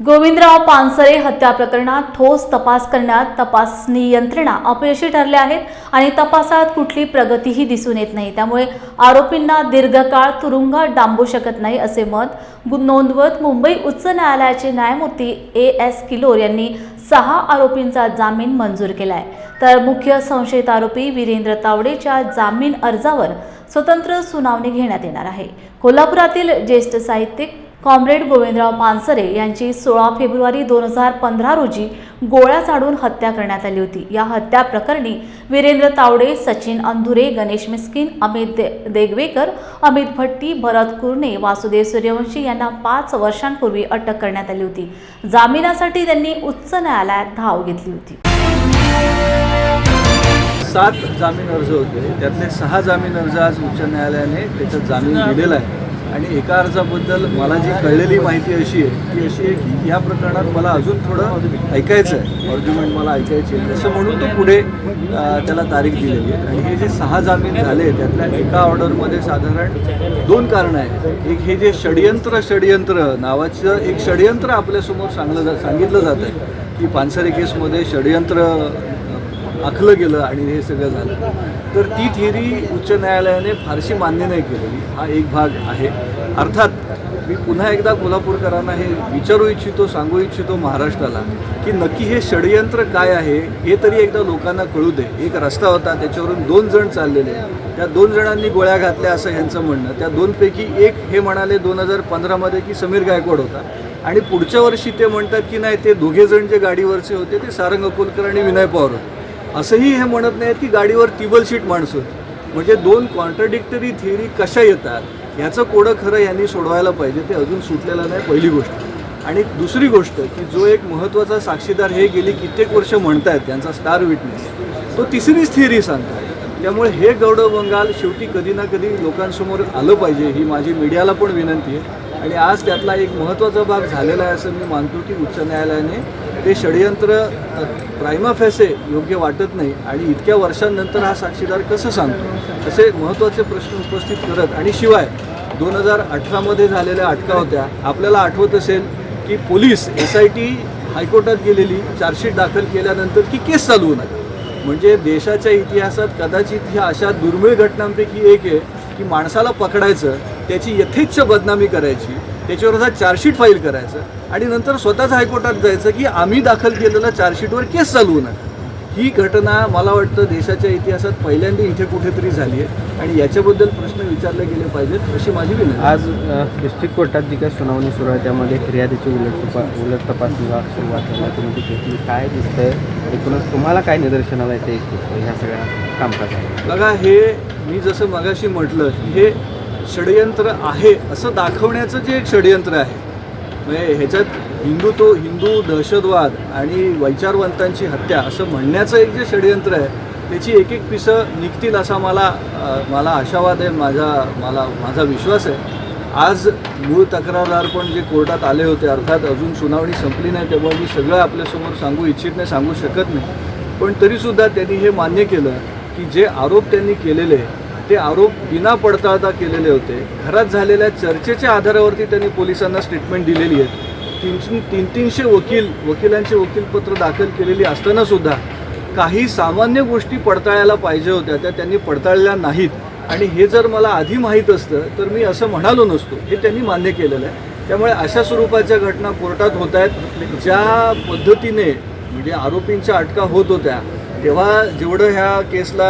गोविंदराव पानसरे हत्या प्रकरणात ठोस तपास करण्यात तपासणी यंत्रणा अपयशी ठरल्या आहेत आणि तपासात कुठली प्रगतीही दिसून येत नाही. त्यामुळे आरोपींना दीर्घकाळ तुरुंगात डांबू शकत नाही असे मत गु- नोंदवत मुंबई उच्च न्यायालयाचे न्यायमूर्ती ए एस किलोर यांनी सहा आरोपींचा जामीन मंजूर केला आहे तर मुख्य संशयित आरोपी वीरेंद्र तावडेच्या जामीन अर्जावर स्वतंत्र सुनावणी घेण्यात येणार आहे. कोल्हापुरातील ज्येष्ठ साहित्यिक कॉम्रेड गोविंदराव पानसरे यांची सोळा फेब्रुवारी दोन हजार पंधरा रोजी गोळ्या झाडून हत्या करण्यात आली होती. या हत्या प्रकरणी वीरेंद्र तावडे सचिन अंधुरे गणेश मिस्किन अमित दे देगवेकर अमित भट्टी भरत कुरणे वासुदेव सूर्यवंशी यांना पाच वर्षांपूर्वी अटक करण्यात आली होती. जामिनासाठी त्यांनी उच्च न्यायालयात धाव घेतली होती. सात जामीन अर्ज होते. त्यातले सहा जामीन अर्ज आज उच्च न्यायालयाने त्याच्यात जामीन दिलेला आहे. आणि एका अर्जाबद्दल मला जी कळलेली माहिती अशी आहे ती अशी आहे की या प्रकरणात मला अजून थोडं ऐकायचं आहे आर्ग्युमेंट मला ऐकायची आहे असं म्हणून तो पुढे त्याला तारीख दिलेली आहे. आणि हे जे सहा जामीन झाले त्यातल्या एका ऑर्डरमध्ये साधारण दोन कारणं आहेत. एक हे जे षडयंत्र षडयंत्र नावाचं एक षडयंत्र आपल्यासमोर सांगलं जा सांगितलं जातं आहे की पानसरे केसमध्ये षडयंत्र आखलं गेलं आणि हे सगळं झालं. तर ती थिअरी उच्च न्यायालयाने फारशी मान्य नाही केलेली. हा एक भाग आहे. अर्थात मी पुन्हा एकदा कोल्हापूरकरांना हे विचारू इच्छितो सांगू इच्छितो महाराष्ट्राला की नक्की हे षडयंत्र काय आहे हे तरी एकदा लोकांना कळू दे. एक रस्ता होता त्याच्यावरून दोन जण चाललेले. त्या दोन जणांनी गोळ्या घातल्या असं ह्यांचं म्हणणं. त्या दोनपैकी एक हे म्हणाले दोन हजार पंधरामध्ये की समीर गायकवाड होता. आणि पुढच्या वर्षी ते म्हणतात की नाही ते दोघे जण जे गाडीवरचे होते ते सारंग अकोलकर आणि विनय पवार होते. असंही हे म्हणत नाहीत की गाडीवर टिबल सीट माणसं. म्हणजे दोन कॉन्ट्रडिक्टरी थिअरी कशा येतात याचं कोडं खरं यांनी सोडवायला पाहिजे ते अजून सुटलेलं नाही पहिली गोष्ट. आणि दुसरी गोष्ट की जो एक महत्त्वाचा साक्षीदार हे गेली कित्येक वर्ष म्हणतायत त्यांचा स्टार विटनेस तो तिसरीच थिअरी सांगतात त्यामुळे हे गौडव बंगाल शेवटी कधी ना कधी लोकांसमोर आलं पाहिजे ही माझी मीडियाला पण विनंती आहे. आणि आज त्यातला एक महत्त्वाचा भाग झालेला आहे असं मी मानतो की उच्च न्यायालयाने ते षडयंत्र प्रायमा फॅसे योग्य वाटत नाही आणि इतक्या वर्षांनंतर हा साक्षीदार कसं सांगतो? असे महत्त्वाचे प्रश्न उपस्थित करत आणि शिवाय दोन हजार अठरामध्ये झालेल्या अटका होत्या. आपल्याला आठवत असेल की पोलीस एस आय टी हायकोर्टात गेलेली चार्जशीट दाखल केल्यानंतर की केस चालू होणार. म्हणजे देशाच्या इतिहासात कदाचित ह्या अशा दुर्मिळ घटनांपैकी एक आहे की माणसाला पकडायचं त्याची यथेच्छ बदनामी करायची त्याच्यावर चार्जशीट फाईल करायचं. आणि नंतर स्वतःच हायकोर्टात जायचं की आम्ही दाखल केलेल्या चार्जशीटवर केस चालवू नका. ही घटना मला वाटतं देशाच्या इतिहासात पहिल्यांदा इथे कुठेतरी झाली आहे. आणि याच्याबद्दल प्रश्न विचारले गेले पाहिजेत अशी माझी विनंती आज डिस्ट्रिक्ट कोर्टात जी काही सुनावणी सुरू आहे त्यामध्ये फिर्यादीची उलट तपा उलट तपासणीला सुरुवात तुम्ही ती घेतली काय दिसतंय एकूणच तुम्हाला काय निदर्शनाला येते ह्या सगळ्या कामकाजात? बघा हे मी जसं मगाशी म्हटलं हे षडयंत्र आहे असं दाखवण्याचं जे एक षडयंत्र आहे. म्हणजे ह्याच्यात हिंदुत्व हिंदू दहशतवाद आणि वैचारवंतांची हत्या असं म्हणण्याचं एक जे षडयंत्र आहे त्याची एक एक पिसं निघतील असा मला मला आशावाद आहे माझा मला माझा विश्वास आहे. आज मूळ तक्रारदार पण जे कोर्टात आले होते अर्थात अजून सुनावणी संपली नाही त्यामुळे मी सगळं आपल्यासमोर सांगू इच्छित नाही सांगू शकत नाही. पण तरीसुद्धा त्यांनी हे मान्य केलं की जे आरोप त्यांनी केलेले ते आरोप बिना पडताळता केलेले होते. घरात झालेल्या चर्चेच्या आधारावरती त्यांनी पोलिसांना स्टेटमेंट दिलेली आहे. तीन तीन तीनशे वकील वकिलांचे वकीलपत्र दाखल केलेली असतानासुद्धा काही सामान्य गोष्टी पडताळायला पाहिजे होत्या त्या त्यांनी पडताळल्या नाहीत. आणि हे जर मला आधी माहीत असतं तर मी असं म्हणालो नसतो. हे त्यांनी मान्य केलेलं आहे. त्यामुळे अशा स्वरूपाच्या घटना कोर्टात होत आहेत. ज्या पद्धतीने म्हणजे आरोपींच्या अटका होत होत्या तेव्हा जेवढं ह्या केसला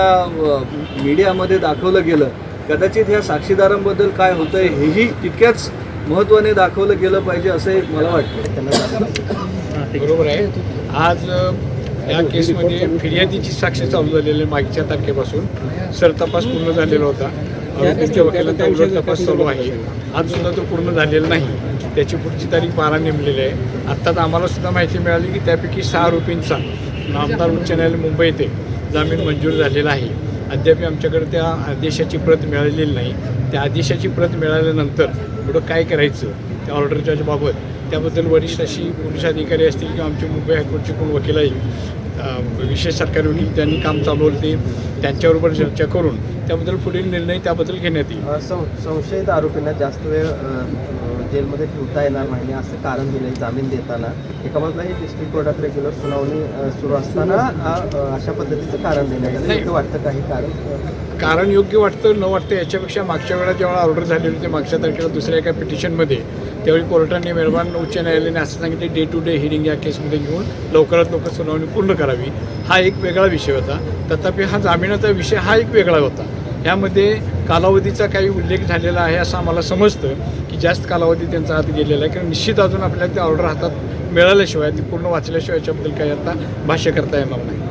मीडियामध्ये दाखवलं गेलं कदाचित ह्या साक्षीदारांबद्दल काय होतंय हेही तितक्याच महत्त्वाने दाखवलं गेलं पाहिजे असं एक मला वाटतं. बरोबर आहे. आज या केसमध्ये फिर्यादीची साक्ष चालू झालेली आहे मागच्या तारखेपासून. सर तपास पूर्ण झालेला होता. आरोपीच्या वकिलांचा उलट तपास चालू आहे. आज सुद्धा तो पूर्ण झालेला नाही. त्याची पुढची तारीख बारा नेमलेली आहे. आत्ताच आम्हाला सुद्धा माहिती मिळाली की त्यापैकी सहा आरोपींचा नामदार उच्च न्यायालय मुंबई येथे जामीन मंजूर झालेला आहे. अद्याप आमच्याकडे त्या आदेशाची प्रत मिळालेली नाही. त्या आदेशाची प्रत मिळाल्यानंतर पुढं काय करायचं? त्या ऑर्डरच्या बाबत. त्याबद्दल वरिष्ठ अशी पोलीस अधिकारी असतील किंवा आमचे मुंबई हायकोर्टचे कोण वकील आहेत विशेष सरकारी वकील त्यांनी काम चालवलं ते त्यांच्याबरोबर चर्चा करून त्याबद्दल पुढील निर्णय त्याबद्दल घेण्यात येईल. सं संशयित आरोपींना जास्त वेळ जेलमध्ये ठेवता येणार नाही असं कारण दिलं जामीन देताना. एका बाजूला हे डिस्ट्रिक्ट कोर्टात रेग्युलर सुनावणी सुरू असताना अशा पद्धतीचं कारण देण्यात आलं नाही. योग्य वाटतं काही कारण? कारण योग्य वाटतं न वाटतं याच्यापेक्षा मागच्या वेळा जेव्हा ऑर्डर झाली होती मागच्या तारखेला दुसऱ्या एका पिटिशनमध्ये त्यावेळी कोर्टाने मेहरबान उच्च न्यायालयाने असं सांगितले डे टू डे हिअरिंग या केसमध्ये घेऊन लवकरात लवकर सुनावणी पूर्ण करावी. हा एक वेगळा विषय होता. तथापि हा जामिनाचा विषय हा एक वेगळा होता. ह्यामध्ये कालावधीचा काही उल्लेख झालेला आहे असं आम्हाला समजतं की जास्त कालावधी त्यांचा हात गेलेला आहे. कारण निश्चित अजून आपल्याला ते ऑर्डर हातात मिळाल्याशिवाय ती पूर्ण वाचल्याशिवाय याच्याबद्दल काही आता भाष्य करता येणार नाही.